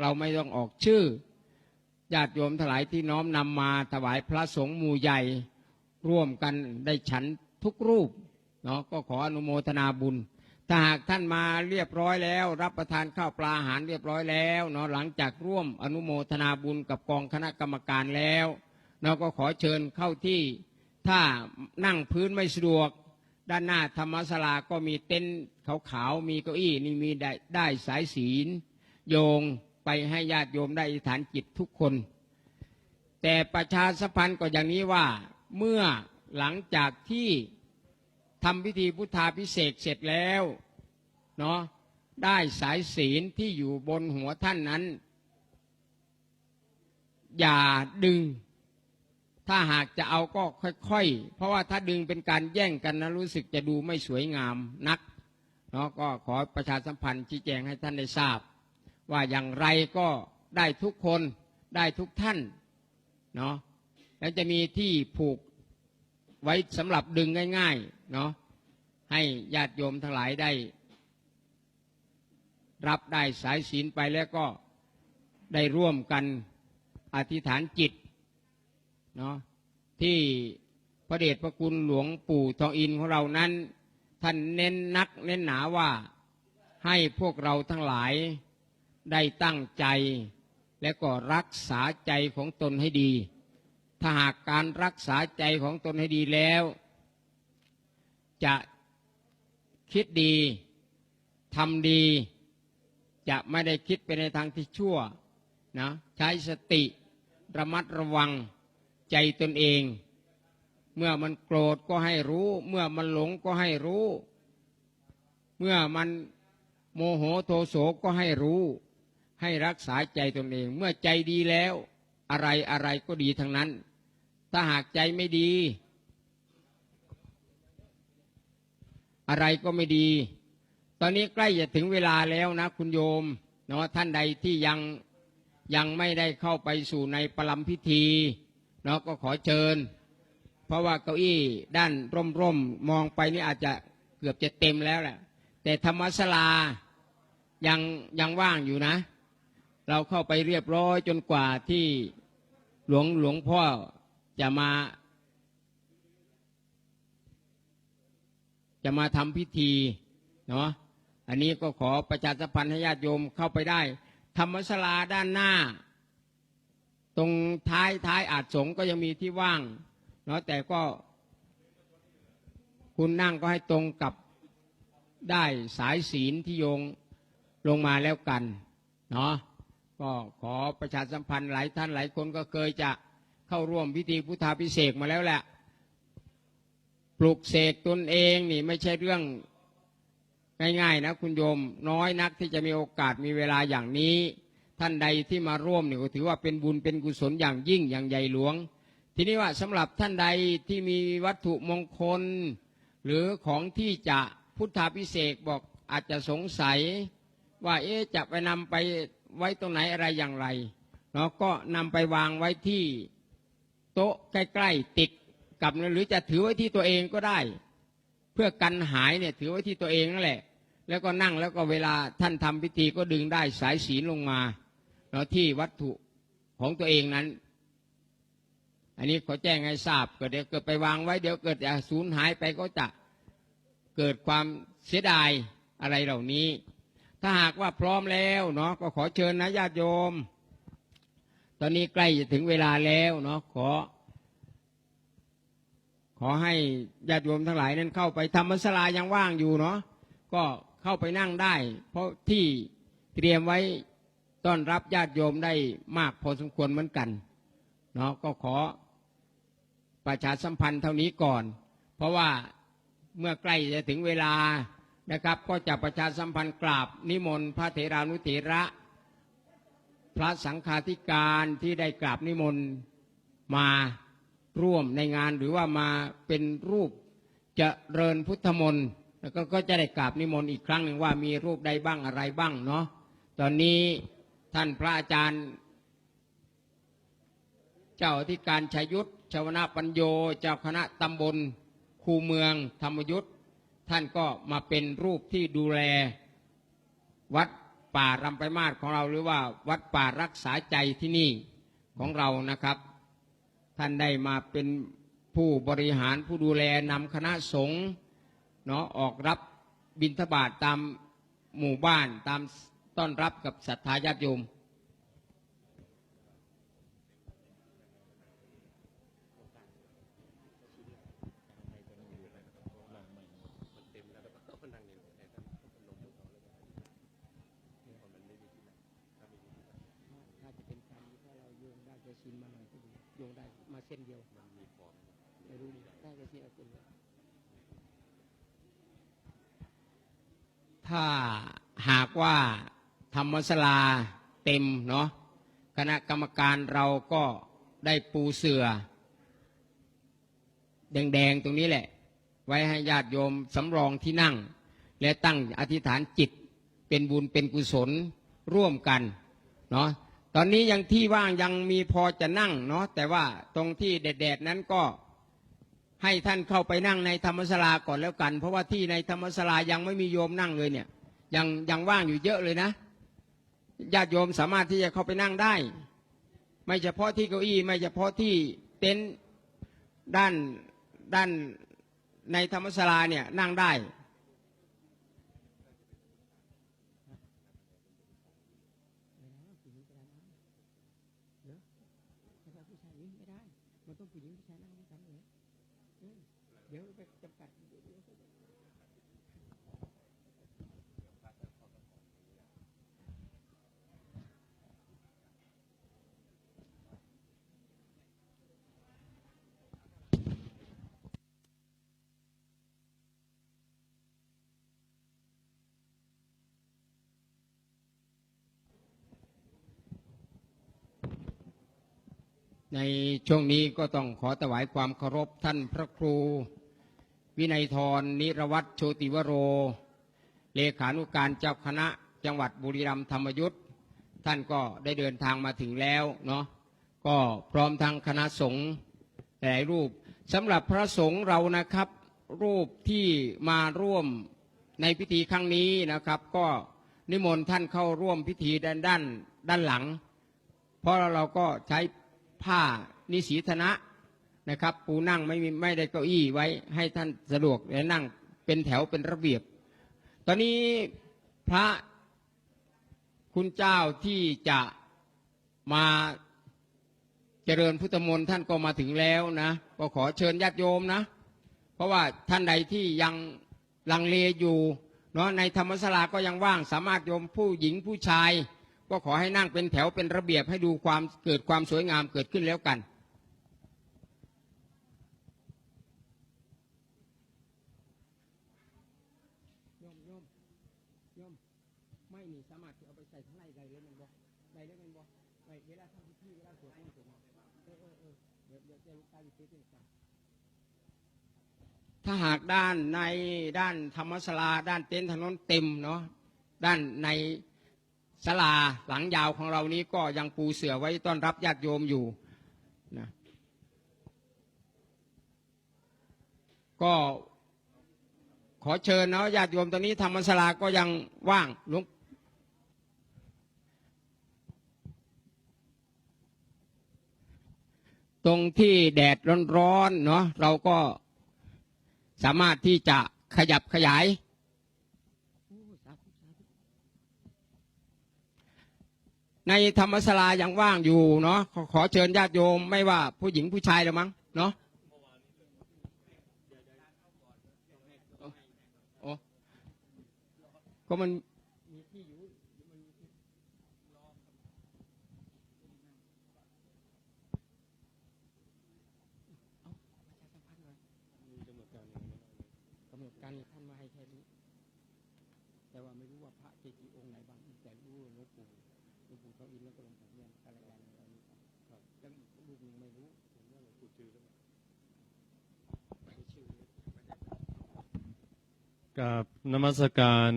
เราไม่ต้องออกชื่อญาติโยมถลายที่น้อมนำมาถวายพระสงฆ์หมู่ใหญ่ ร่วมกันได้ฉันทุกรูปเนาะก็ขออนุโมทนาบุญ ถ้าหากท่านมาเรียบร้อยแล้ว รับประทานข้าวปลาอาหารเรียบร้อยแล้วเนาะหลังจากร่วมอนุโมทนาบุญกับกองคณะกรรมการแล้วเราก็ขอเชิญเข้าที่ ถ้านั่งพื้นไม่สะดวก ด้านหน้าธรรมศาลาก็มีเต็นท์ขาวๆมีเก้าอี้นี่มีได้ได้สายศีลโยง ไปให้ญาติโยมได้อธิษฐานจิตทุกคน แต่ประชาสัมพันธ์ก็อย่างนี้ว่าเมื่อหลังจากที่ทำพิธีพุทธาพิเศษเสร็จแล้วเนาะได้สายศีลที่อยู่บนหัวท่านนั้น อย่าดึง ถ้าหากจะเอาก็ค่อยๆ เพราะว่าถ้าดึงเป็นการแย่งกันนะรู้สึกจะดูไม่สวยงามนักเนาะก็ขอประชาสัมพันธ์ชี้แจงให้ท่านได้ทราบ ว่าอย่างไรก็ได้ทุกคนได้ทุกท่านเนาะแล้วจะมีที่ผูกไว้สำหรับดึงง่าย ๆ เนาะให้ญาติโยมทั้งหลายได้ รับได้สายศีลไปแล้วก็ได้ร่วมกันอธิษฐานจิตเนาะที่พระเดชพระคุณหลวงปู่ทองอินของเรานั้น ท่านเน้นนักเน้นหนาว่าให้พวกเราทั้งหลาย ได้ตั้งใจ และก็รักษาใจของตนให้ดี ถ้าหากการรักษาใจของตนให้ดีแล้วจะคิดดีทำดี จะไม่ได้คิดไปในทางที่ชั่วนะใช้สติระมัดระวังใจตนเอง เมื่อมันโกรธก็ให้รู้ เมื่อมันหลงก็ให้รู้ เมื่อมันโมโหโทโสก็ให้รู้ ให้รักษาใจตนเอง เมื่อใจดีแล้ว อะไรอะไรก็ดีทั้งนั้น ถ้าหากใจไม่ดี อะไรก็ไม่ดี ตอนนี้ใกล้จะถึงเวลาแล้วนะ คุณโยมเนาะท่านใดที่ยังยังไม่ได้เข้าไปสู่ในประลัมพิธีเนาะก็ขอเชิญ เพราะว่าเก้าอี้ด้านร่มๆมองไปนี่อาจจะเกือบจะเต็มแล้วแหละแต่ธรรมศาลายังยังว่างอยู่นะ เราเข้าไปเรียบร้อยจนกว่าที่หลวงหลวงพ่อจะมา จะมาทำพิธีเนาะอันนี้ก็ขอประชาสัมพันธ์ให้ญาติโยมเข้าไปได้ ธรรมศาลาด้านหน้า ตรงท้ายท้ายอาจสงก็ยังมีที่ว่างเนาะแต่ก็คุณนั่งก็ให้ตรงกับได้สายศีลที่โยงลงมาแล้วกัน เนาะ ก็ขอประชาสัมพันธ์หลายท่านหลายคนก็เคยจะเข้าร่วมพิธีพุทธาพิเศษมาแล้วแหละ ปลุกเสกตนเองนี่ไม่ใช่เรื่องง่ายๆนะคุณโยมน้อยนักที่จะมีโอกาสมีเวลาอย่างนี้ ท่านใดที่มาร่วมนี่ก็ถือว่าเป็นบุญเป็นกุศลอย่างยิ่งอย่างใหญ่หลวง ทีนี้ว่าสำหรับท่านใดที่มีวัตถุมงคล หรือของที่จะพุทธาพิเศษบอกอาจจะสงสัย ว่าเอ๊ะจะไปนำไป ไว้ตรงไหนอะไรอย่างไรเนาะก็นำไปวางไว้ที่โต๊ะใกล้ๆติดกับหรือจะถือไว้ที่ตัวเองก็ได้ เพื่อกันหายเนี่ยถือไว้ที่ตัวเองนั่นแหละ แล้วก็นั่งแล้วก็เวลาท่านทำพิธีก็ดึงได้สายศีลลงมาเนาะที่วัตถุของตัวเองนั้น อันนี้ขอแจ้งให้ทราบเกิดเดี๋ยวเกิดไปวางไว้เดี๋ยวเกิดจะสูญหายไปก็จะเกิดความเสียดายอะไรเหล่านี้ ถ้าหากว่าพร้อมแล้วเนาะก็ขอเชิญนะญาติโยม ตอนนี้ใกล้จะถึงเวลาแล้วเนาะขอ ขอให้ญาติโยมทั้งหลายนั้นเข้าไปธรรมศาลายังว่างอยู่เนาะก็เข้าไปนั่งได้ เพราะที่เตรียมไว้ต้อนรับญาติโยมได้มากพอสมควรเหมือนกันเนาะก็ขอประชาสัมพันธ์เท่านี้ก่อน เพราะว่าเมื่อใกล้จะถึงเวลา นะครับ ก็จะประชาสัมพันธ์กราบนิมนต์พระเถรานุเถระ พระสังฆาธิการที่ได้กราบนิมนต์มาร่วมในงานหรือว่ามาเป็นรูปเจะเริญพุทธมนต์แล้วก็ก็จะได้กราบนิมนต์อีกครั้งหนึ่งว่ามีรูปใดบ้างอะไรบ้างเนาะตอนนี้ท่านพระอาจารย์ เจ้าอธิการชัยยุทธชวนาปัญโยเจ้าคณะตำบลคูเมือง ธรรมยุทธ ท่านก็มาเป็นรูปที่ดูแล วัดป่ารำไปมาศของเราหรือว่าวัดป่ารักษาใจที่นี่ของเรานะครับ ท่านได้มาเป็นผู้บริหารผู้ดูแลนำคณะสงฆ์เนาะออกรับบิณฑบาตตามหมู่บ้านตามต้อนรับกับศรัทธาญาติโยม ถ้าจะเป็นการถ้าเราโย งได้จะชินมาหน่อยก็ดีโยงได้มาเส้นเดียวมันมีพอไม่รู้ได้จะชินเอาเส้นเดียวถ้าหากว่าธรรมศาลาเต็มเนาะคณะกรรมการเราก็ได้ปูเสือแดงๆตรงนี้แหละ ไว้ให้ญาติโยมสำรองที่นั่ง และตั้งอธิษฐานจิตเป็นบุญเป็นกุศลร่วมกันเนาะ ตอนนี้ยังที่ว่างยังมีพอจะนั่งเนาะแต่ว่าตรงที่แดดๆนั้นก็ให้ท่านเข้าไปนั่งในธรรมศาลาก่อนแล้วกัน เพราะว่าที่ในธรรมศาลายังไม่มีโยมนั่งเลยเนี่ย ยังยังว่างอยู่เยอะเลยนะญาติโยมสามารถที่จะเข้าไปนั่งได้ ไม่เฉพาะที่เก้าอี้ไม่เฉพาะที่เต็นท์ด้านด้านในธรรมศาลาเนี่ยนั่งได้ ในช่วงนี้ก็ต้องขอถวายความเคารพท่านพระครู วินัยทรนิรวัตรโชติวโร เลขานุการเจ้าคณะจังหวัดบุรีรัมย์ธรรมยุทธ์ท่านก็ได้เดินทางมาถึงแล้วเนาะก็พร้อมทางคณะสงฆ์หลายรูปสำหรับพระสงฆ์เรานะครับ รูปที่มาร่วมในพิธีครั้งนี้นะครับ ก็นิมนต์ท่านเข้าร่วมพิธีด้านด้านด้านหลัง เพราะเราก็ใช้ ผ้านิสีธนะนะครับ ปูนั่งไม่มีไม่ได้เก้าอี้ไว้ให้ท่านสะดวกและนั่งเป็นแถวเป็นระเบียบ ตอนนี้พระคุณเจ้าที่จะมาเจริญพุทธมนต์ท่านก็มาถึงแล้วนะก็ขอเชิญญาติโยมนะ เพราะว่าท่านใดที่ยังลังเลอยู่เนาะในธรรมศาลาก็ยังว่างสามารถโยมผู้หญิงผู้ชาย ก็ขอให้นั่งเป็นแถวเป็นระเบียบให้ดูความเกิดความสวยงามเกิดขึ้นแล้วกันยมยมยมไม่นี่สามารถที่เอาไปใส่ข้างในได้เลยมันบ่ได้เลยมันบ่ไว้เวลาทำพิธีเวลาสวดมนต์สวดมนต์เออเออเดี๋ยวเดี๋ยวจะลูกตาอยู่ที่นี่ถ้าหากด้านในด้านธรรมศาลาด้านเต็นท์ถนนเต็มเนาะด้านใน ศาลาหลังยาวของเรานี้ก็ยังปูเสือไว้ต้อนรับญาติโยมอยู่นะก็ขอเชิญเนาะญาติโยมตอนนี้ธรรมศาลาก็ยังว่างหลวงตรงที่แดดร้อนๆเนาะเราก็สามารถที่จะขยับขยาย ในธรรมศาลายังว่างอยู่เนาะขอขอเชิญญาติโยมไม่ว่าผู้หญิงผู้ชายหรือมั้งเนาะโอ้ก็มันท่านมาให้แค่นี้แต่ว่าไม่รู้ว่าพระเกจิองค์ไหนบ้างแต่รู้ว่าหลวงปู่ หลวงปู่เขาอินแล้วก็หลวงปู่เนียนอะไรอะไรอะไรนี่ครับแล้วอีกรูปหนึ่งไม่รู้ผมว่าหลวงปู่ชื่อแล้วไม่ได้ชื่อกับนมัสการ